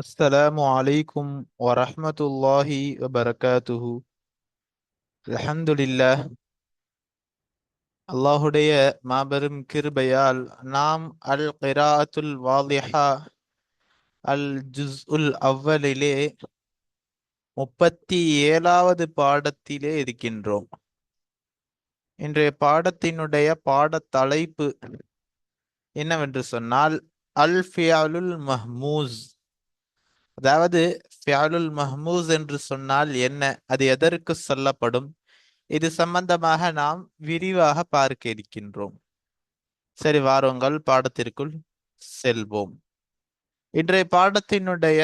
السلام عليكم ورحمة الله وبركاته الحمد لله அல்லாஹுடைய மாபெரும் கிருபையால் நாம் அல் கிராஅத்துல் வாலிஹா அல் ஜுஸ் உல் அவ்வலிலே முப்பத்தி ஏழாவது பாடத்திலே இருக்கின்றோம் இன்றைய பாடத்தினுடைய பாடத் தலைப்பு என்னவென்று சொன்னால் அல் ஃபியாலுல் மஹ்மூஸ் அதாவது ஃபியாலுல் மஹ்மூஸ் என்று சொன்னால் என்ன? அது எதற்கு சொல்லப்படும்? இது சம்பந்தமாக நாம் விரிவாக பார்க்க இருக்கின்றோம் சரி வாருங்கள் பாடத்திற்குள் செல்வோம். இன்றைய பாடத்தினுடைய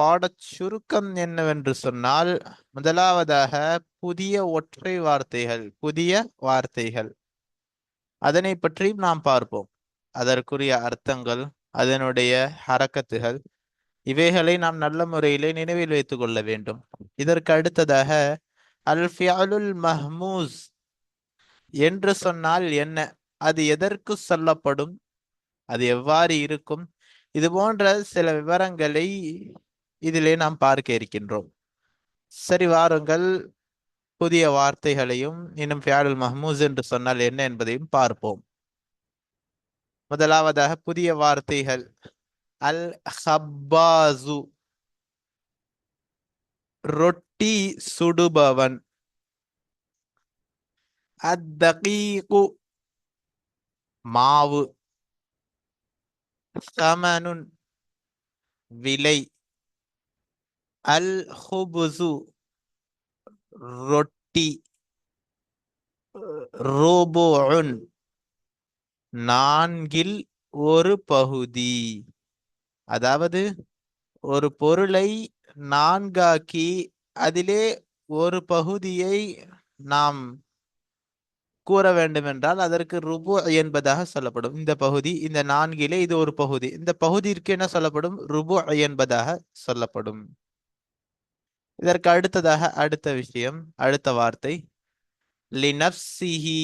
பாடச் சுருக்கம் என்னவென்று சொன்னால் முதலாவதாக புதிய ஒற்றை வார்த்தைகள் புதிய வார்த்தைகள். அதனை பற்றியும் நாம் பார்ப்போம். அதற்குரிய அர்த்தங்கள் அதனுடைய ஹரக்கத்துகள் இவைகளை நாம் நல்ல முறையிலே நினைவில் வைத்துக் கொள்ள வேண்டும். இதற்கு அடுத்ததாக அல் ஃபியாலுல் மஹ்மூஸ் என்று சொன்னால் என்ன? அது எதற்கு சொல்லப்படும்? அது எவ்வாறு இருக்கும்? இது போன்ற சில விவரங்களை இதிலே நாம் பார்க்க இருக்கின்றோம். சரி வாருங்கள். புதிய வார்த்தைகளையும் இன்னும் ஃபியாலுல் மஹ்மூஸ் என்று சொன்னால் என்ன என்பதையும் பார்ப்போம். முதலாவதாக புதிய வார்த்தைகள். அல் ஹப்பாசு ரொட்டி சுடுபவன். அத்தகீகு. மாவு. சமனுன் விலை. அல் ஹுபுசு ரொட்டி. ரோபோன் நான்கில் ஒரு பகுதி. அதாவது ஒரு பொருளை நான்காக்கி அதிலே ஒரு பகுதியை நாம் கூற வேண்டும் என்றால் அதற்கு ருபு என்பதாக சொல்லப்படும். இந்த பகுதி இந்த நான்கிலே இது ஒரு பகுதி. இந்த பகுதிக்கு என்ன சொல்லப்படும்? ருபு என்பதாக சொல்லப்படும். இதற்கு அடுத்ததாக அடுத்த விஷயம் அடுத்த வார்த்தை. லினப்சிஹி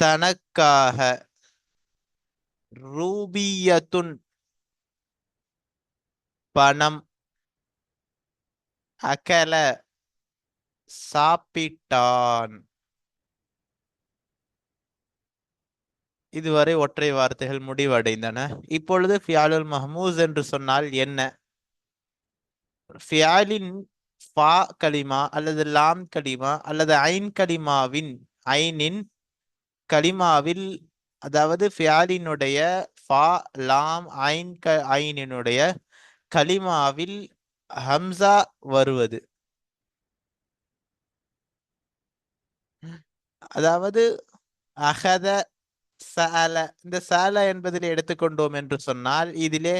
தனக்காக ரூபியத்துன் பணம் அகல சாப்பிட்டான். இதுவரை ஒற்றை வார்த்தைகள் முடிவடைந்தன. இப்பொழுது ஃபியாலுல் மஹமூஸ் என்று சொன்னால் என்ன? ஃபியாலின் ஃபா கலிமா அல்லது லாம் கலிமா அல்லது ஐன் கலிமாவின் ஐனின் கலிமாவில் அதாவது ஃபியாலினுடைய ஃபா லாம் ஐன் க ஐனினுடைய கலிமாவில் ஹம்சா வருவது. அதாவது அகத சால இந்த சால என்பதில் எடுத்துக்கொண்டோம் என்று சொன்னால் இதிலே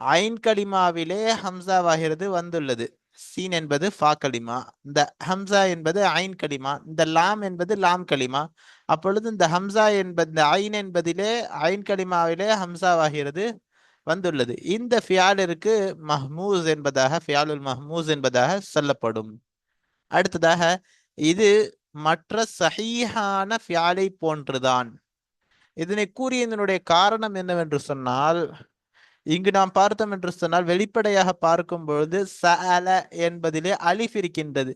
ஐன் கலிமாவிலே ஹம்சாவாகிறது வந்துள்ளது. சீன் என்பது ஃபா கலிமா இந்த ஹம்சா என்பது ஐன் கலிமா இந்த லாம் என்பது லாம் கலிமா அப்பொழுது இந்த ஹம்சா என்பது இந்த ஐன் என்பதிலே ஐன் கலிமாவிலே ஹம்சாவாகிறது வந்துள்ளது. இந்த ஃபியாலிற்கு மஹ்மூஸ் என்பதாக ஃபியாலுல் மஹ்மூஸ் என்பதாக சொல்லப்படும். அடுத்ததாக இது மற்ற சஹீஹான ஃபியாலை போன்றுதான். இதனை கூறியதனுடைய காரணம் என்னவென்று சொன்னால் இங்கு நாம் பார்த்தோம் என்று சொன்னால் வெளிப்படையாக பார்க்கும் பொழுது சஅல என்பதிலே அலிஃப் இருக்கின்றது.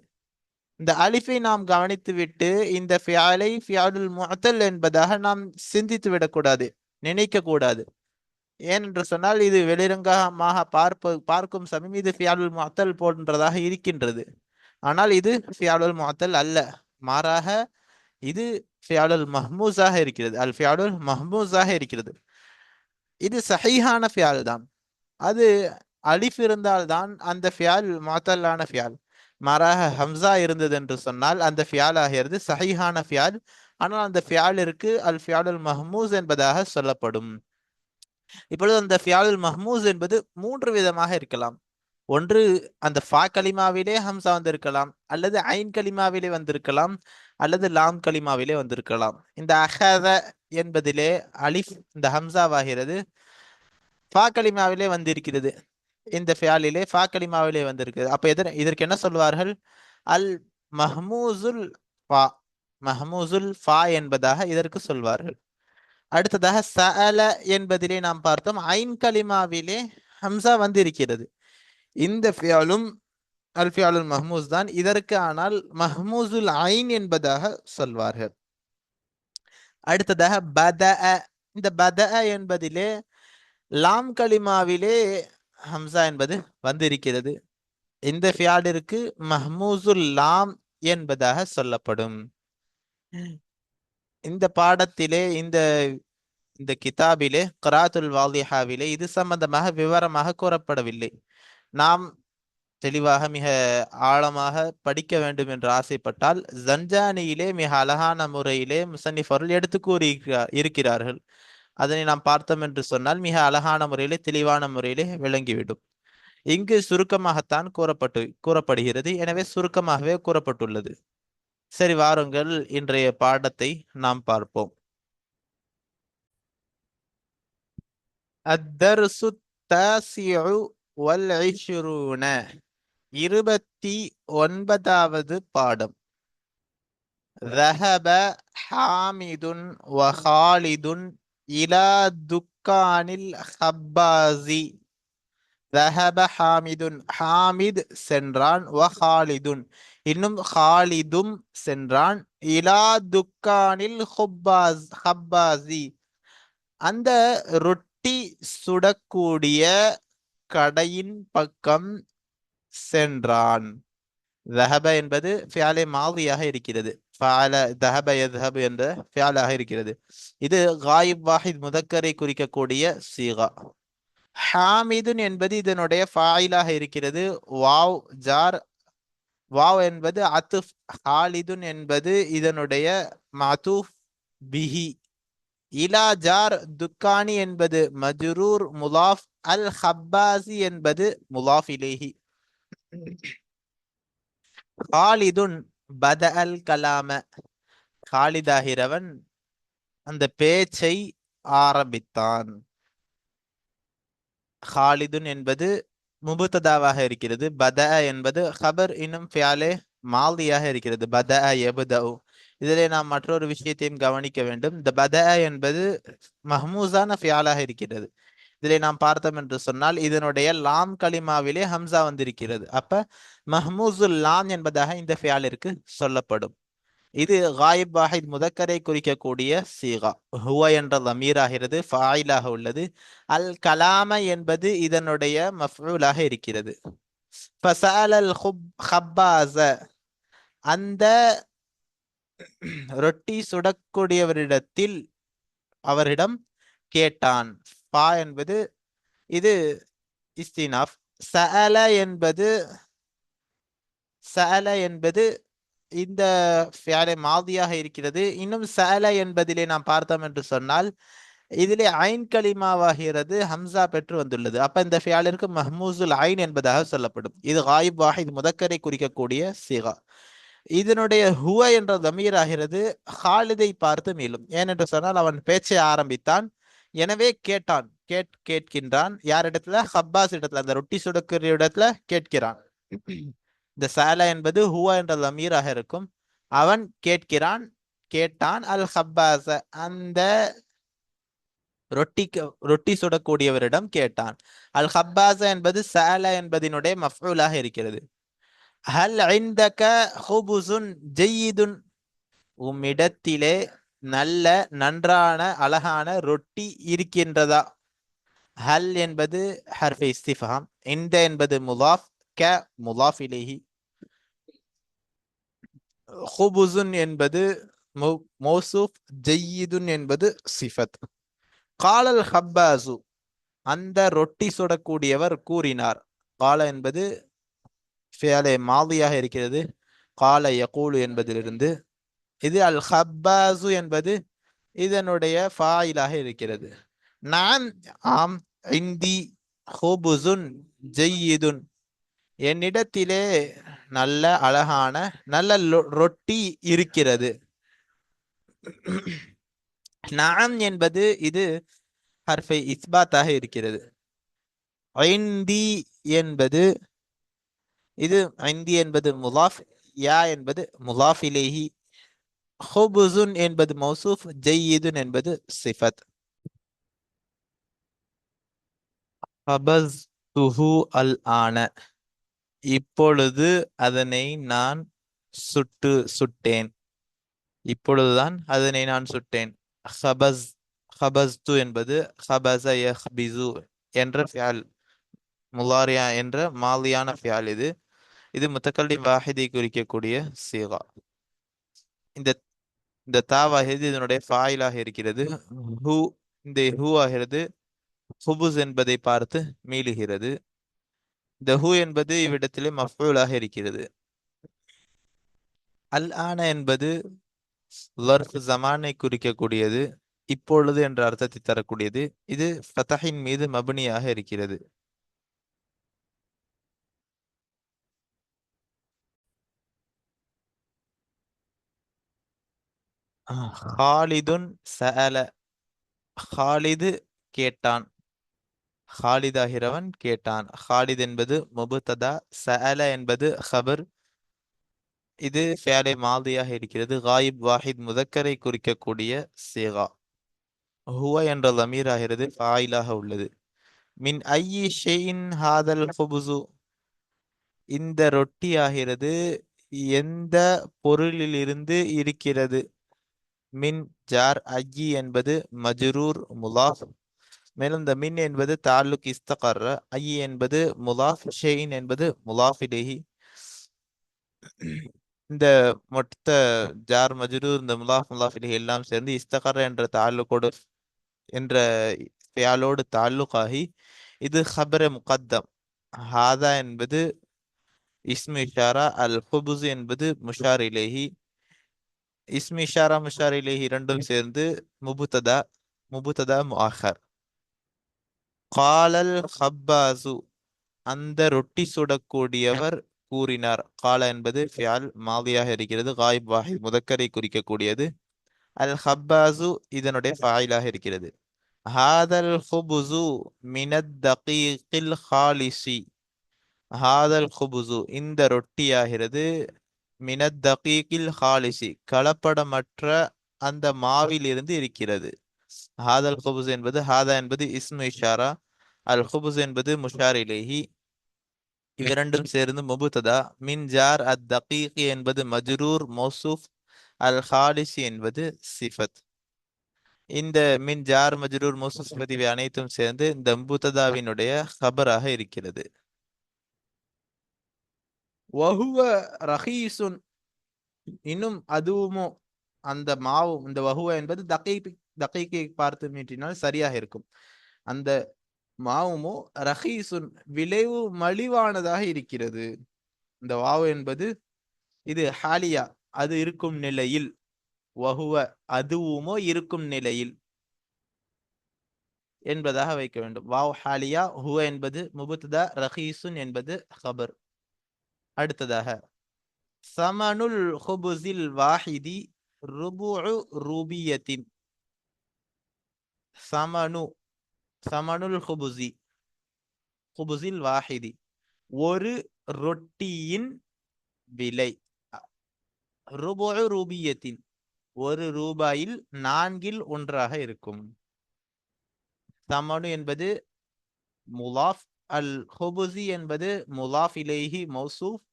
இந்த அலிஃபை நாம் கவனித்துவிட்டு இந்த ஃபியாலை ஃபியாலுல் முத்தல் என்பதாக நாம் சிந்தித்து விடக்கூடாது நினைக்க கூடாது ஏனென்று சொன்னால் இது வெளிரங்கமாக பார்ப்ப பார்க்கும் சமயம் இது ஃபியாலுல் முத்தல் போன்றதாக இருக்கின்றது. ஆனால் இது ஃபியாலுல் முத்தல் அல்ல. மாறாக இது ஃபியாலுல் மஹ்மூஸாக இருக்கிறது. அல் ஃபியாலுல் மஹ்மூஸாக இருக்கிறது. இது சஹீஹான ஃபியால் தான். அது அலிஃப் இருந்தால்தான் அந்த ஃபியால் மாத்தல்லான ஃபியால். மாறாக ஹம்சா இருந்தது என்று சொன்னால் அந்த ஃபியால் ஆகிறது சஹீஹான ஃபியால். ஆனால் அந்த ஃபியாலிற்கு அல் ஃபியாலுல் மஹ்மூஸ் என்பதாக சொல்லப்படும். இப்பொழுது அந்த ஃபியாலுல் மஹ்மூஸ் என்பது மூன்று விதமாக இருக்கலாம். ஒன்று அந்த ஃபா கலிமாவிலே ஹம்சா வந்திருக்கலாம் அல்லது ஐன் கலிமாவிலே வந்திருக்கலாம் அல்லது லாம் கலிமாவிலே வந்திருக்கலாம். இந்த அஹத என்பதிலே அலிஃப் இந்த ஹம்சாவாகிறது. ஃபா கலிமாவிலே வந்திருக்கிறது. இந்த ஃபியாலிலே ஃபா கலிமாவிலே வந்திருக்கிறது. அப்ப எதர் இதற்கு என்ன சொல்வார்கள்? அல் மஹ்மூசுல் ஃபா. மஹ்மூசுல் ஃபா என்பதாக இதற்கு சொல்வார்கள். அடுத்ததாக சஅல என்பதிலே நாம் பார்த்தோம். ஐன் கலிமாவிலே ஹம்சா வந்திருக்கிறது. இந்த ஃபியாலும் அல் ஃபியாலுல் மஹ்மூஸ் தான். இதற்கு ஆனால் மஹ்மூசுல் ஐன் என்பதாக சொல்வார்கள். அடுத்ததாக பத இந்த பத என்பதிலே லாம் கலிமாவிலே ஹம்சா என்பது வந்திருக்கிறது. இந்த ஃபியாலிற்கு மஹ்மூசுல் லாம் என்பதாக சொல்லப்படும். இந்த பாடத்திலே இந்த இந்த கிதாபிலே கராத்துல் வாலிஹாவிலே இது சம்பந்தமாக விவரமாக கூறப்படவில்லை. நாம் தெளிவாக மிக ஆழமாக படிக்க வேண்டும் என்று ஆசைப்பட்டால் ஜன்ஜானியிலே மிக அழகான முறையிலே முசன்னிஃபர்கள் எடுத்து கூறி இருக்கிறார்கள். அதனை நாம் பார்த்தோம் என்று சொன்னால் மிக அழகான முறையிலே தெளிவான முறையிலே விளங்கிவிடும். இங்கு சுருக்கமாகத்தான் கூறப்பட்டு கூறப்படுகிறது. எனவே சுருக்கமாகவே கூறப்பட்டுள்ளது. சரி வாருங்கள். இன்றைய பாடத்தை நாம் பார்ப்போம். அத்தர்சு தாசியு والعشرون இருபத்தி ஒன்பதாவது பாடம். ரஹப ஹாமிதுன் வஹாலிதுன் இலா துக்கானில் ஹப்பாசி ரஹப ஹாமிதுன் ஹாமித் சென்றான். வஹாலிதுன் இன்னும் ஹாலிதும் சென்றான். இலா துக்கானில் ஹுப்பாஸ் ஹப்பாசி அந்த ரொட்டி சுடக்கூடிய கடையின் பக்கம் சென்றான். தஹப என்பது ஃபியாலே மாதியாக இருக்கிறது. ஃபால தஹப யத்ஹப் என்ற ஃபியாலாக இருக்கிறது. இது காயிப் வாஹித் முதக்கரை குறிக்கக்கூடிய சீகா. ஹாமிதுன் என்பது இதனுடைய ஃபாயிலாக இருக்கிறது. வாவ் ஜார் வாவ் என்பது அத்துஃப் ஹாலிதுன் என்பது இதனுடைய மதுஃப் பிஹி. இலா ஜார் துக்கானி என்பது மஜ்ரூர் முலாஃப் அல் ஹப்பாசி என்பது முலாஃப் இலேஹி. ஹாலிதுன் பத அல் கலாம. ஹாலிதாகிறவன் அந்த பேச்சை ஆரம்பித்தான். ஹாலிதுன் என்பது முபுத்ததாவாக இருக்கிறது. பத என்பது ஹபர் இன்னும் ஃபியாலே மால்தியாக இருக்கிறது. பத எபுதவு இதிலே நாம் மற்றொரு விஷயத்தையும் கவனிக்க வேண்டும். இந்த பத என்பது மஹமூசான ஃபியாலாக இருக்கிறது. இதிலே நாம் பார்த்தோம் என்று சொன்னால் இதனுடைய லாம் கலிமாவிலே ஹம்சா வந்திருக்கிறது. அப்ப மஹமூசுல் லாம் என்பதாக இந்த ஃபியாலிற்கு சொல்லப்படும். இது காயிப் வாஹித் முதக்கரை குறிக்கக்கூடிய சீகா. ஹுவ என்ற லமீராகிறது ஃபாயிலாக உள்ளது. அல் கலாம என்பது இதனுடைய மஃபூலாக இருக்கிறது. ஃபசாலல் ஹப்பாச அந்த ரொட்டி சுடக்கூடியவரிடத்தில் அவரிடம் கேட்டான். பா என்பது இது இஸ்தினாஃப் சஅல என்பது சஅல என்பது இந்த ஃபியாலே மாதியாக இருக்கிறது. இன்னும் சஅல என்பதிலே நாம் பார்த்தோம் என்று சொன்னால் இதிலே ஐன் கலிமாவாகிறது ஹம்சா பெற்று வந்துள்ளது. அப்ப இந்த ஃபியாலிற்கு மஹ்மூசுல் ஐன் என்பதாக சொல்லப்படும். இது ஹாயிப் வாஹித் முதக்கரை குறிக்கக்கூடிய சிகா. இதனுடைய ஹுவ என்ற தமீர் ஆகிறது ஹாலிதை பார்த்து மேலும் ஏனென்று சொன்னால் அவன் பேச்சை ஆரம்பித்தான். எனவே கேட்டான். கேட் கேட்கின்றான். யார் இடத்துல ஹப்பாஸ் இடத்துல. அந்த ரொட்டி சுடக்கிற இடத்துல கேட்கிறான். இந்த சாலா என்பது ஹுவா என்ற லமீராக இருக்கும். அவன் கேட்கிறான். கேட்டான் அல் ஹப்பாஸ. அந்த ரொட்டிக்கு ரொட்டி சுடக்கூடியவரிடம் கேட்டான். அல் ஹப்பாஸ் என்பது சாலா என்பதனுடைய மஃபூலாக இருக்கிறது. ஹல் ஐந்தக ஹுபுசுன் ஜெய்யிதுன் உம்மிடத்திலே நல்ல நன்றான அழகான ரொட்டி இருக்கின்றதா? ஹல் என்பது ஹர்ஃபே இஸ்திஃபாம் இந்த என்பது முலாஃப் க முலாஃப் இலேஹி. ஹுபுசுன் என்பது மோசூப் ஜெய்யிதுன் என்பது சிஃபத். காலல் ஹப்பாசு அந்த ரொட்டி சுடக்கூடியவர் கூறினார். கால என்பது ஃபியாலே மாதியாக இருக்கிறது. கால யகூலு என்பதிலிருந்து இது அல் ஹப்பாசு என்பது இதனுடைய ஃபாயிலாக இருக்கிறது. நான் ஆம் இந்தி ஹோபுசுன் ஜெய்யிதுன் என்னிடத்திலே நல்ல அழகான நல்ல ரொட்டி இருக்கிறது. நாம் என்பது இது ஹர்ஃபை இஸ்பாத்தாக இருக்கிறது. ஐந்தி என்பது இது ஐந்தி என்பது முலாஃப் யா என்பது முலாஃபிலேஹி ஹுபுசுன் என்பது மௌசூஃப் ஜெய்யீதுன் என்பது சிஃபத். ஹபஸ்துஹு அல் ஆன. இப்பொழுது அதனை நான் சுட்டு சுட்டேன். இப்பொழுதுதான் அதனை நான் சுட்டேன். ஹபஸ் ஹபஸ்து என்பது ஹபஸ யஹ்பிசு என்ற ஃபியால் முலாரியா என்ற மாலியான ஃபியால் இது. இது முத்தக்கல்லி வாஹிதை குறிக்கக்கூடிய சீகா. இந்த இந்த தாவாகிறது இதனுடைய ஃபாயிலாக இருக்கிறது. ஹூ இந்த ஹூ ஆகிறது ஹுபுஸ் என்பதை பார்த்து மீளுகிறது. இந்த ஹூ என்பது இவ்விடத்திலே மஃபூலாக இருக்கிறது. அல் ஆன என்பது லர்ஃப் ஜமானை குறிக்கக்கூடியது இப்பொழுது என்ற அர்த்தத்தை தரக்கூடியது. இது ஃபதஹின் மீது மபனியாக இருக்கிறது. ஹாலிதுன் சஅல ஹாலிது கேட்டான். ஹாலிதாகிறவன் கேட்டான். ஹாலித் என்பது முபுத்ததா சஅல என்பது ஹபர். இது ஃபேலை மாதியாக இருக்கிறது. காயிப் வாஹித் முதக்கரை குறிக்கக்கூடிய சேகா. ஹுவ என்ற லமீர் ஆகிறது ஃபாயிலாக உள்ளது. மின் ஐயி ஷெயின் ஹாதல் ஹுபுசு இந்த ரொட்டி ஆகிறது எந்த பொருளிலிருந்து இருக்கிறது? மின் ஜார் அஜி என்பது மஜ்ரூர் முலாஃப். மேலும் இந்த மின் என்பது தாலுக் இஸ்தகர் ஐ என்பது முலாஃப் ஷெயின் என்பது முலாஃபிலேஹி இந்த மொத்த ஜார் மஜ்ரூர் இந்த முலாஃப் முலாஃப் எல்லாம் சேர்ந்து இஸ்தகர் என்ற தாலுக்கோடு என்ற ஃபியாலோடு தாலுக்காகி இது ஹபர முகத்தம். ஹாதா என்பது இஸ்மு இஷாரா அல் ஹுபுஸ் என்பது முஷார் இலேஹி. இஸ்மி ஷாரா முஷார் இலேஹி இரண்டும் சேர்ந்து முபுத்ததா முபுத்ததா முஹர் காலல் ஹப்பாசு அந்த ரொட்டி சுடக்கூடியவர் கூறினார். கால என்பது ஃபியால் மாதியாக இருக்கிறது காயிப் வாஹித் முதக்கரை குறிக்கக்கூடியது. அல் ஹப்பாசு இதனுடைய ஃபாயிலாக இருக்கிறது. ஹாதல் ஹுபுசு மினத் தகீகில் ஹாலிசி. ஹாதல் ஹுபுசு இந்த ரொட்டியாகிறது மினத் தகீகில் ஹாலிசி கலப்படமற்ற அந்த மாவிலிருந்து இருக்கிறது. ஹாதல் ஹுபுஸ் என்பது ஹாதா என்பது இஸ்மு இஷாரா அல் ஹுபுஸ் என்பது முஷார் இலேஹி. இவ்விரண்டும் சேர்ந்து முபுத்ததா? மின் ஜார் அத் தகீகி என்பது மஜ்ரூர் மௌசூஃப் அல் ஹாலிசி என்பது சிஃபத். இந்த மின் ஜார் மஜ்ரூர் மௌசூஃப் சிஃபத் இவை அனைத்தும் சேர்ந்து இந்த முபுத்ததாவினுடைய ஹபராக இருக்கிறது. வஹுவ ரஹீசுன் இன்னும் அதுவுமோ அந்த மாவும் இந்த வஹுவ என்பது தக்கை தக்கைக்கை பார்த்து மீட்டினால் சரியாக இருக்கும். அந்த மாவுமோ ரஹீசுன் விளைவு மலிவானதாக இருக்கிறது. இந்த வாவு என்பது இது ஹாலியா அது இருக்கும் நிலையில். வகுவ அதுவுமோ இருக்கும் நிலையில். என்பதாக வைக்க வேண்டும். வாவ் ஹாலியா ஹுவ என்பது முபுத்ததா ரஹீசுன் என்பது ஹபர் அடுத்ததாக சமனுல் ஹுபுசில் வாஹிதி ருபுஉ ரூபியத்தின். சமனு சமனுல் ஹுபுசி ஹுபுசில் வாஹிதி. ஒரு ரொட்டியின் விலை ருபுஉ ரூபியத்தின் ஒரு ரூபாயில் நான்கில் ஒன்றாக இருக்கும். சமனு என்பது முலாஃப் அல் ஹுபுசி என்பது முலாஃப் இலேஹி மௌசூஃப்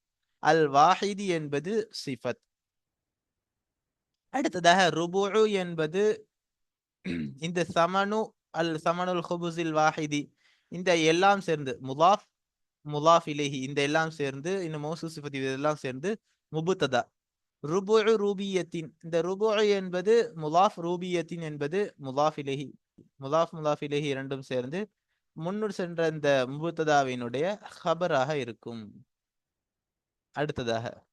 அல் வாஹிதி என்பது சிஃபத். அடுத்ததாக ருபுஉ என்பது இந்த சமனு அல் சமனுல் ஹுபுசில் வாஹிதி. இந்த எல்லாம் சேர்ந்து முலாஃப் முலாஃப் இலேஹி இந்த எல்லாம் சேர்ந்து இந்த மோசு சிஃபத் இதெல்லாம் சேர்ந்து முபுத்ததா. ருபு ரூபியத்தின் இந்த ருபு என்பது முலாஃப் ரூபியத்தின் என்பது முலாஃப் இலேஹி. முலாஃப் முலாஃப் இலேஹி இரண்டும் சேர்ந்து முன்னுர் சென்ற இந்த முபுத்ததாவினுடைய ஹபராக இருக்கும். அடுத்ததாக.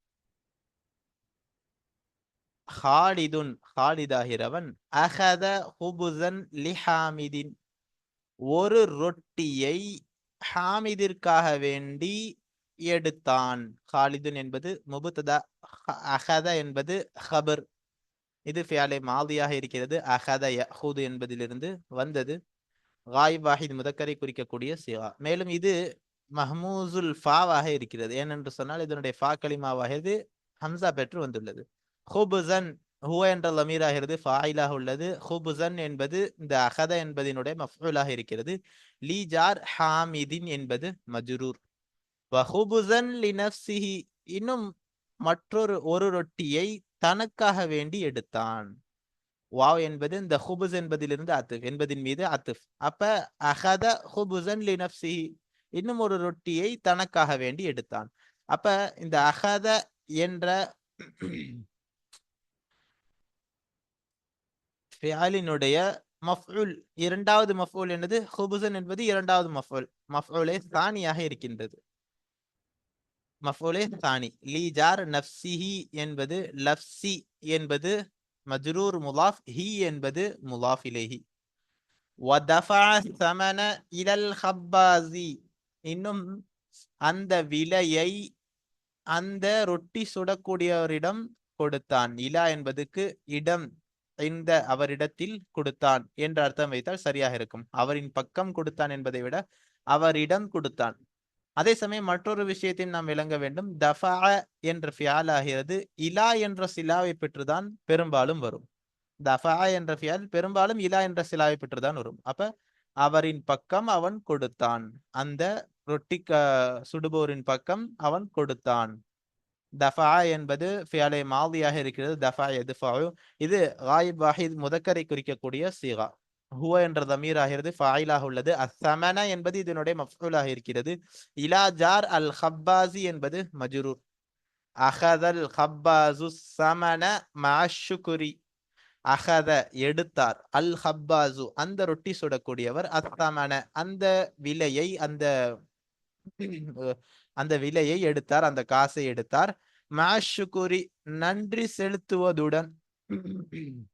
ஹாலிதுன் ஹாலிதாகிறவன் அகத ஹுபுசன் லிஹாமிதின். ஒரு ரொட்டியை ஹாமிதிற்காக வேண்டி எடுத்தான். ஹாலிதுன் என்பது முபுத்ததா அகத என்பது ஹபர். இது ஃபியாலே மாதியாக இருக்கிறது. அகத யஹூது என்பதிலிருந்து வந்தது. வாய் வாஹித் முதக்கரை குறிக்கக்கூடிய சிவா. மேலும் இது மஹமூசுல் ஃபாவாக இருக்கிறது. ஏனென்று சொன்னால் இதனுடைய ஃபா கலிமாவாகிறது ஹம்சா பெற்று வந்துள்ளது. ஹுபுசன் ஹுவ என்ற லமீராகிறது ஃபாயிலாக உள்ளது. ஹுபுசன் என்பது இந்த அகத என்பதினுடைய மஃபூலாக இருக்கிறது. லீ ஜார் ஹாமிதின் என்பது மஜ்ரூர். வஹுபுசன் லினப்சிஹி இன்னும் மற்றொரு ஒரு ரொட்டியை தனக்காக வேண்டி எடுத்தான். வாவ் என்பது இந்த ஹுபுஸ் என்பதிலிருந்து அத்துஃப் என்பதின் மீது அத்துஃப். அப்ப அகத ஹுபுசன் லினப்சிஹி இன்னும் ஒரு ரொட்டியை தனக்காக வேண்டி எடுத்தான். அப்ப இந்த அகத என்ற ஃபியாலினுடைய மஃபுல் இரண்டாவது மஃபூல் என்பது ஹுபுசன் என்பது இரண்டாவது மஃபூல் மஃபூலே சானியாக இருக்கின்றது. மஃபூலே சானி. லீஜார் நப்சிஹி என்பது லப்சி என்பது மஜ்ரூர் முலாஃப் ஹி என்பது முலாஃப் இலேஹி. வதஃபா சமன இலல் ஹப்பாசி இன்னும் அந்த விலையை அந்த ரொட்டி சுடக்கூடியவரிடம் கொடுத்தான். இலா என்பதுக்கு இடம் இந்த அவரிடத்தில் கொடுத்தான் என்ற அர்த்தம் வைத்தால் சரியாக இருக்கும். அவரின் பக்கம் கொடுத்தான் என்பதை விட அவரிடம் கொடுத்தான். அதே சமயம் மற்றொரு விஷயத்தையும் நாம் விளங்க வேண்டும். தஃபா என்ற ஃபியால் ஆகிறது. இலா என்ற சிலாவை பெற்றுதான் பெரும்பாலும் வரும். தஃபா என்ற ஃபியால் பெரும்பாலும் இலா என்ற சிலாவை பெற்றுதான் வரும். அப்ப அவரின் பக்கம் அவன் கொடுத்தான். அந்த ரொட்டி சுடுபோரின் பக்கம் அவன் கொடுத்தான். தஃபா என்பது ஃபியாலை மாதியாக இருக்கிறது. தஃபா எதுஃபாவு. இது ராயிப் வாஹித் முதக்கரை குறிக்கக்கூடிய சீகா. ஹுவ என்ற தமீர் ஆகிறது ஃபாயிலாக உள்ளது. அசமன என்பது இதனுடைய மஃபூலாக இருக்கிறது. இலா ஜார் அல் ஹப்பாசி என்பது மஜுரூர். அஹதல் ஹப்பாசு சமன மாஷுகுரி. அகத எடுத்தார். அல் ஹப்பாசு. அந்த ரொட்டி சுடக்கூடியவர். அத்தமன அந்த விலையை அந்த அந்த விலையை எடுத்தார் அந்த காசை எடுத்தார். மாஷுகுரி நன்றி செலுத்துவதுடன்.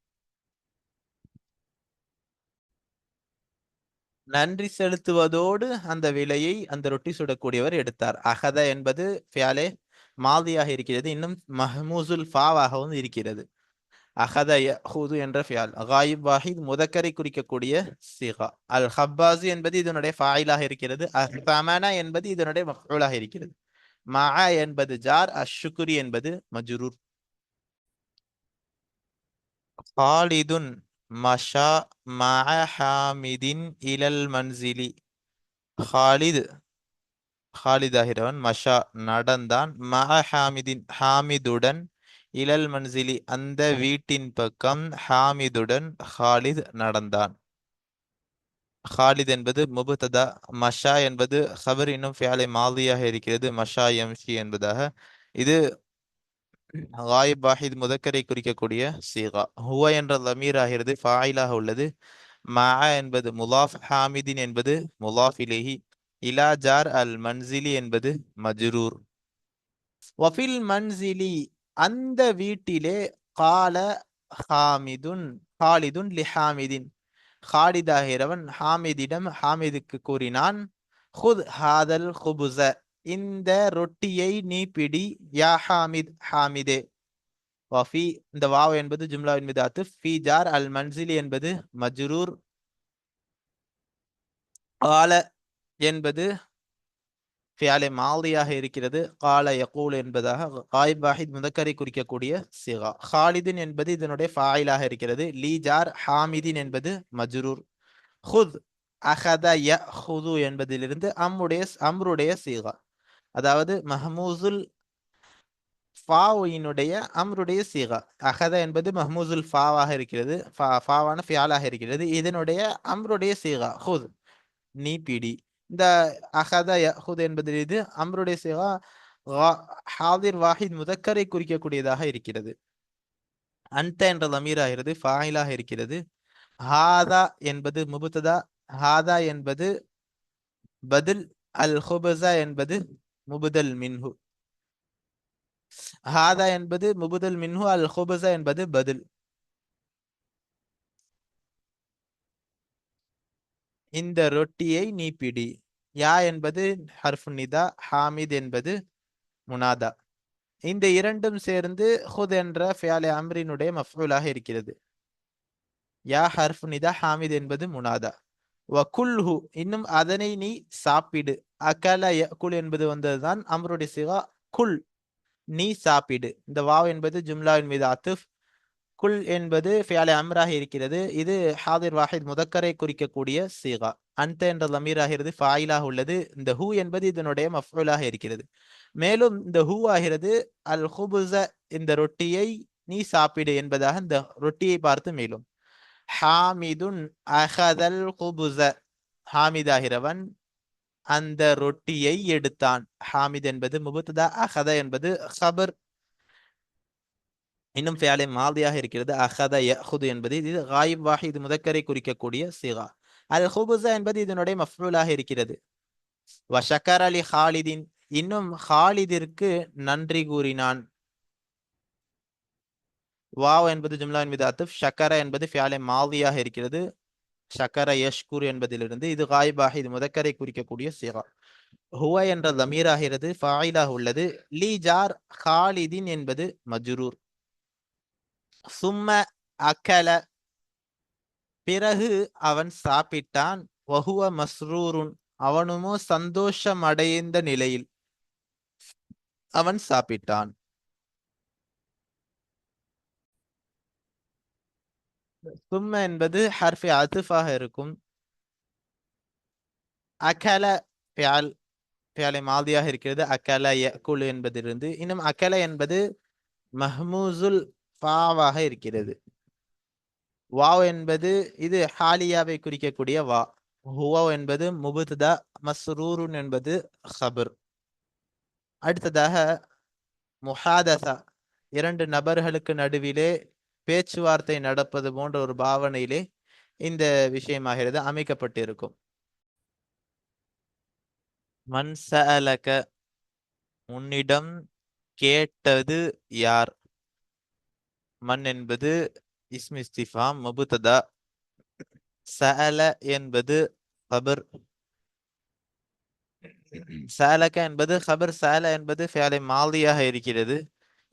நன்றி செலுத்துவதோடு அந்த விலையை அந்த ரொட்டி சுடக்கூடியவர் எடுத்தார். அகத என்பது ஃபியாலே மாதியாக இருக்கிறது. இன்னும் மஹமூசுல் ஃபாவாகவும் இருக்கிறது. அகத ஹூது என்ற ஃபியால் காயிப் வாஹித் முதக்கரை குறிக்கக்கூடிய சிகா அல் ஹப்பாசு என்பது இதனுடைய ஃபாயிலாக இருக்கிறது. அஹ்தமனா என்பது இதனுடைய மஃபூலாக இருக்கிறது. மா என்பது ஜார் அஷுக்குரி என்பது மஜ்ரூர் ஹாலிதுன் மஷா மஅ ஹாமிதின் இலல் மன்சிலி ஹாலித் ஹாலிதாகிறவன் மஷா நடந்தான் மஅ ஹாமிதின் ஹாமிதுடன் இலல் மன்சிலி அந்த வீட்டின் பக்கம் ஹாமிதுடன் ஹாலித் நடந்தான். ஹாலித் என்பது முபுத்ததா மஷா என்பது ஹபர் இன்னும் ஃபியாலை மாதியாக இருக்கிறது மஷா எம்ஷி என்பதாக. இது காயிப் வாஹித் முதக்கரை குறிக்கக்கூடிய சீகா. ஹுவ என்ற லமீர் ஆகிறது ஃபாயிலாக உள்ளது. மா என்பது முலாஃப் ஹாமிதின் என்பது முலாஃப் இலேஹி. இலா ஜார் அல் மன்சிலி என்பது மஜ்ரூர். வஃபில் மன்சிலி அந்த வீட்டிலே கால ஹாமிதுன் ஹாலிதுன் லி ஹாமிதின். ஹாலிதாகிறவன் ஹாமிதிடம் ஹாமிதுக்கு கூறினான் ஹுத் ஹாதல் ஹுபுச இந்த ரொட்டியை நீ பிடி யா ஹாமித் ஹாமிதே. வஃபி இந்த வாவ் என்பது ஜும்லாவின் மீது அத்து ஃபி ஜார் அல் மன்சிலி என்பது மஜ்ரூர். கால என்பது ஃபியாலே மாலியாக இருக்கிறது. கால யகூல் என்பதாக காயிப் வாஹித் முதக்கரை குறிக்கக்கூடிய சிகா. ஹாலிதின் என்பது இதனுடைய ஃபாயிலாக இருக்கிறது. லீஜார் ஹாமிதின் என்பது மஜ்ரூர். ஹுத் அஹத ய ஹுது என்பதிலிருந்து அம்முடைய அம்ருடைய சீகா. அதாவது மஹமூசுல் ஃபாவினுடைய அம்ருடைய சீகா. அகத என்பது மஹமூசுல் ஃபாவாக இருக்கிறது. ஃபாவான ஃபியாலாக இருக்கிறது. இதனுடைய அம்ருடைய சீகா. ஹுத் நீ பிடி. இந்த அஹதா யஹுத் என்பதில் இது அம்ருடைய சேவா ஹாதிர் வாஹித் முதக்கரை குறிக்கக்கூடியதாக இருக்கிறது. அந்த என்ற லமீராகிறது ஃபாயிலாக இருக்கிறது. ஹாதா என்பது முபுத்ததா ஹாதா என்பது பதில் அல் ஹுபசா என்பது முபுதல் மின்ஹு. ஹாதா என்பது முபுதல் மின்ஹு அல் ஹுபசா என்பது பதில். இந்த ரொட்டியை நீ பிடி. யா என்பது ஹர்ஃபு நிதா ஹாமித் என்பது முனாதா. இந்த இரண்டும் சேர்ந்து ஹுத் என்ற ஃபியாலே அம்ரினுடைய மஃபூலாக இருக்கிறது. யா ஹர்ஃப் நிதா ஹாமித் என்பது முனாதா. வகுல்ஹு இன்னும் அதனை நீ சாப்பிடு. அகல குல் என்பது வந்ததுதான் அம்ருடைய சிவா குல். நீ சாப்பிடு. இந்த வாவ் என்பது ஜும்லாவின் மீது அத்துஃப் குல் என்பது ஃபியாலே அம்ராக இருக்கிறது. இது ஹாதிர் வாஹித் முதக்கரை குறிக்கக்கூடிய சீகா. அந்த என்ற லமீராகிறது ஃபாயிலாக உள்ளது. இந்த ஹூ என்பது இதனுடைய மஃபூலாக இருக்கிறது. மேலும் இந்த ஹூ ஆகிறது அல் ஹுபுச இந்த ரொட்டியை நீ சாப்பிடு என்பதாக இந்த ரொட்டியை பார்த்து மேலும். ஹாமிதுன் அஹதல் ஹுபுச ஹாமிதாகிறவன் அந்த ரொட்டியை எடுத்தான். ஹாமித் என்பது முபுத்ததா அஹத என்பது ஹபர் இன்னும் ஃபியாலே மாதியாக இருக்கிறது. அஹத யஹுது என்பது இது காயிப் வாஹித் முதக்கரை குறிக்கக்கூடிய சிகா. அல் ஹுபுசா என்பது இதனுடைய மஃபூலாக இருக்கிறது. வஷக்கர் அலி ஹாலிதின் இன்னும் ஹாலிதிற்கு நன்றி கூறினான். வாவ் என்பது ஜும்லாவின் மீது அத்துப் ஷக்கர என்பது ஃபியாலே மாதியாக இருக்கிறது. ஷக்கர யஷ்கூர் என்பதிலிருந்து இது காயிபாக இது முதக்கரை குறிக்கக்கூடிய சிகா. ஹுவ என்ற லமீராகிறது ஃபாயிலாக உள்ளது. லீ ஜார் ஹாலிதின் என்பது மஜ்ரூர். சும்ம அக்கல. பிறகு அவன் சாப்பிட்டான். வஹுவ மஸ்ரூருன். அவனுமோ சந்தோஷம் அடைந்த நிலையில் அவன் சாப்பிட்டான். சும்ம என்பது ஹர்ஃபி அசுஃபாக இருக்கும். அகல பியால் பியாலை மாதியாக இருக்கிறது. அகல யகுல் என்பதிலிருந்து. இன்னும் அக்கல என்பது மஹ்மூசுல் ஃபாவாக இருக்கிறது. வாவ் என்பது இது ஹாலியாவை குறிக்கக்கூடிய வா. ஹுவாவ் என்பது முபுதா மஸ்ரூருன் என்பது ஹபர். அடுத்ததாக முஹாதசா. இரண்டு நபர்களுக்கு நடுவிலே பேச்சுவார்த்தை நடப்பது போன்ற ஒரு பாவனையிலே இந்த விஷயமாகிறது அமைக்கப்பட்டிருக்கும். மன்சலக உன்னிடம் கேட்டது யார்? மன் என்பது இஸ்மி இஸ்திஃபாம் முபுத்ததா. சஅல என்பது ஹபர் சாலக என்பது ஹபர் சால என்பது ஃபியாலை மாலியாக இருக்கிறது.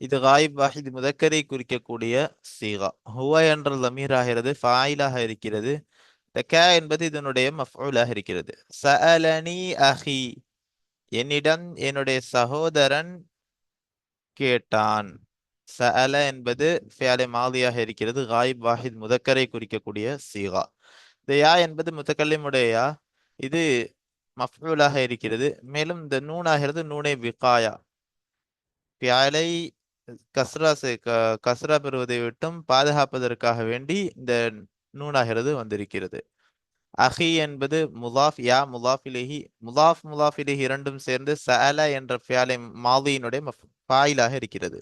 இது காயிப் வாஹித் முதக்கரை குறிக்கக்கூடிய சீகா. ஹுவா என்ற லமீராகிறது ஃபாயிலாக இருக்கிறது. தக்கா என்பது இதனுடைய மஃபூலாக இருக்கிறது. சஅலனி அஹி. என்னிடம் என்னுடைய சகோதரன் கேட்டான். சஅல என்பது ஃபியாலை மாதியாக இருக்கிறது காயிப் வாஹித் முதக்கரை குறிக்கக்கூடிய சீகா. இந்த யா என்பது முத்தக்கல்லிமுடைய யா இது மஃபூலாக இருக்கிறது. மேலும் இந்த நூனாகிறது நூனை விகாயா. பியாலை கஸ்ரா கஸ்ரா பெறுவதை விட்டும் பாதுகாப்பதற்காக வேண்டி இந்த நூனாகிறது வந்திருக்கிறது. அஹி என்பது முலாஃப் யா முலாஃபிலேஹி முலாஃப் முலாஃபிலேஹி இரண்டும் சேர்ந்து சஅல என்ற ஃபியாலை மாதியினுடைய ஃபாயிலாக இருக்கிறது.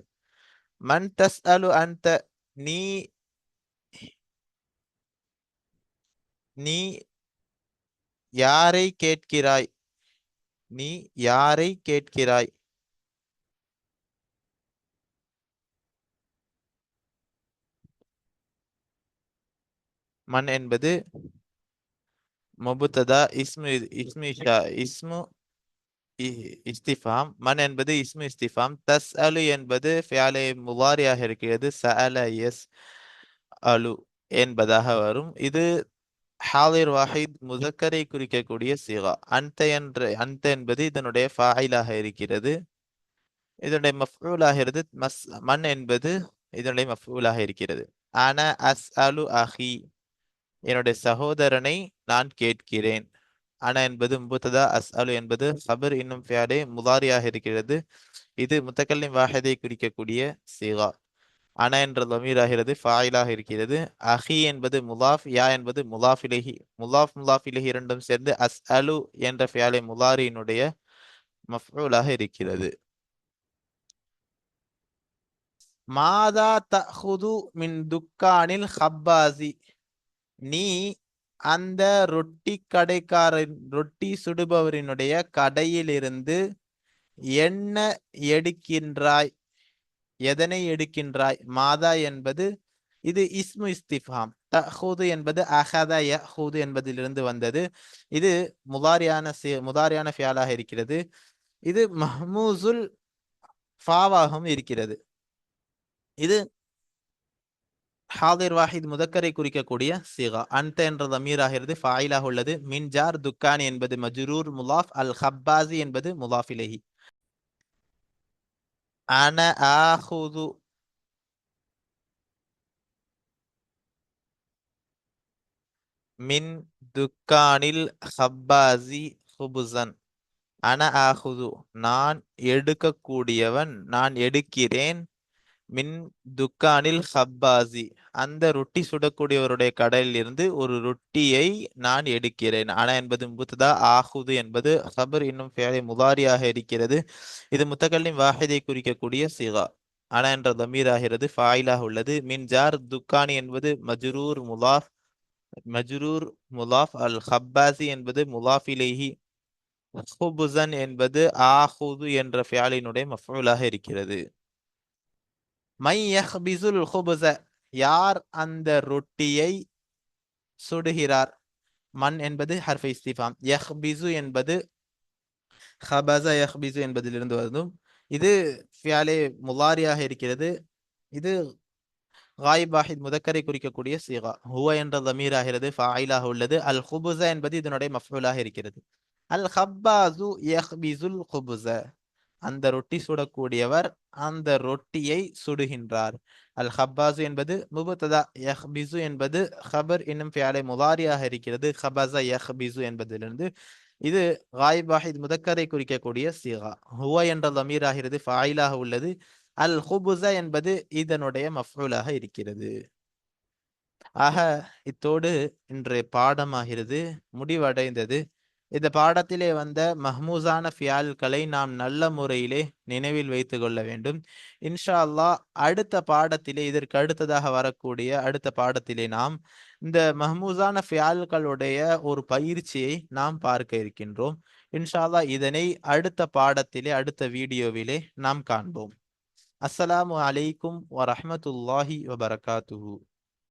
மன் தஸ் அலு அந்த நீ நீ யாரை கேட்கிறாய்? நீ யாரை கேட்கிறாய்? மன் என்பது மொபுத்ததா இஸ்மு இஸ்மு இஸ்மு இஸ்திஃபாம். மன் என்பது இஸ்மு இஸ்திஃபாம். தஸ் அலு என்பது ஃபியாலே முவாரியாக இருக்கிறது. ச அல எஸ் அலு என்பதாக வரும். இது ஹாலிர் வாஹித் முதக்கரை குறிக்கக்கூடிய சிகா. அந்த என்ற அந்த என்பது இதனுடைய ஃபாயிலாக இருக்கிறது. இதனுடைய மஃபூலாகிறது மஸ் மண் என்பது இதனுடைய மஃபூலாக இருக்கிறது. அன அஸ் அலு அஹி. என்னுடைய சகோதரனை நான் கேட்கிறேன். அன என்பது முபத்ததா அஸ் அலு என்பது ஹபர் இன்னும் ஃபியாலே முதாரியாக இருக்கிறது. இது முத்தக்கல்லின் வாஹதை குறிக்கக்கூடிய சீகா. அன என்ற லமீராகிறது ஃபாயிலாக இருக்கிறது. அஹி என்பது முலாஃப் யா என்பது முலாஃபிலஹி. முலாஃப் முலாஃபிலஹி இரண்டும் சேர்ந்து அஸ் அலு என்ற ஃபியாலை முலாரியினுடைய மஃபூலாக இருக்கிறது. மாதா தஹுது மின் துக்கானில் ஹப்பாசி. நீ அந்த ரொட்டி கடைக்காரன் ரொட்டி சுடுபவரினுடைய கடையிலிருந்து என்ன எடுக்கின்றாய்? எதனை எடுக்கின்றாய்? மாதா என்பது இது இஸ்மு இஸ்திஃபாம். தஹூது என்பது அஹதா யஹூது என்பதிலிருந்து வந்தது. இது முதாரியான முதாரியான ஃபியாலாக இருக்கிறது. இது மஹ்மூசுல் ஃபாவாகவும் இருக்கிறது. இது ஹாதிர் வாஹித் முதக்கரை குறிக்கக்கூடிய சிகா. அந்த என்றது அமீராகிறது. ஃபாயிலாக உள்ளது. மின்ஜார் துக்கானி என்பது மஜ்ரூர் முலாஃப். அல் ஹப்பாசி என்பது முலாஃபிலேஹி அன ஆஹுது மின் துக்கானில் ஹப்பாசி ஹுபுசன் அன ஆஹுது. நான் எடுக்கக்கூடியவன். நான் எடுக்கிறேன். மின் துக்கானில் ஹப்பாசி அந்த ரொட்டி சுடக்கூடியவருடைய கடையில் இருந்து ஒரு ரொட்டியை நான் எடுக்கிறேன். அன என்பது முத்ததா ஆஹுது என்பது ஹபர் இன்னும் ஃபேலை முதாரியாக இருக்கிறது இது முத்தகல்லின் வாஹிதை குறிக்கக்கூடிய சிகா. அன என்ற தமீர் ஆகிறது ஃபாயிலாக உள்ளது. மின் ஜார் துக்கானி என்பது மஜ்ரூர் முலாஃப் மஜ்ரூர் முலாஃப் அல் ஹப்பாசி என்பது முலாஃபிலேஹி. ஹுபுசன் என்பது ஆஹுது என்ற ஃபியாலினுடைய மஃபூலாக இருக்கிறது. மை யஹ்பிசுல் ஹுபுச யார் அந்த ரொட்டியை சுடுகிறார்? மண் என்பது ஹர்ஃபை இஸ்திஃபாம். யஹ்பிசு என்பது ஹபசா யஹ்பிசு என்பதிலிருந்து வரும் இது ஃபியாலே முலாரியாக இருக்கிறது. இது காய் பாஹித் முதக்கரை குறிக்கக்கூடிய சீகா. ஹுவ என்ற தமீர் ஆகிறது ஃபாயிலாக உள்ளது. அல் ஹுபுசா என்பது இதனுடைய மஃபூலாக இருக்கிறது. அல் ஹப்பாசு யஹ்பிசுல் ஹுபுச அந்த ரொட்டி சுடக்கூடியவர் அந்த ரொட்டியை சுடுகின்றார். அல் ஹப்பாசு என்பது முபத்ததா யஹ்பிசு என்பது ஹபர் என்னும் ஃபியாலை முதாரியாக இருக்கிறது. ஹபஸ யஹ்பிசு என்பதிலிருந்து. இது காயிப் முதக்கரை குறிக்கக்கூடிய சீகா. ஹுவா என்ற அமீர் ஆகிறது ஃபாயிலாக உள்ளது. அல் ஹுபுசா என்பது இதனுடைய மஃபூலாக இருக்கிறது. ஆக இத்தோடு இன்றைய பாடமாகிறது. முடிவடைந்தது. இந்த பாடத்திலே வந்த மஹ்மூசான ஃபியால்களை நாம் நல்ல முறையிலே நினைவில் வைத்து கொள்ள வேண்டும். இன்ஷா அல்லாஹ் அடுத்த பாடத்திலே இதற்கு அடுத்ததாக வரக்கூடிய அடுத்த பாடத்திலே நாம் இந்த மஹ்மூசான ஃபியால்களுடைய ஒரு பயிற்சியை நாம் பார்க்க இருக்கின்றோம். இன்ஷால்லா இதனை அடுத்த பாடத்திலே அடுத்த வீடியோவிலே நாம் காண்போம். அஸ்ஸலாமு அலைக்கும் வரஹ்மத்துல்லாஹி வபரகாத்துஹு.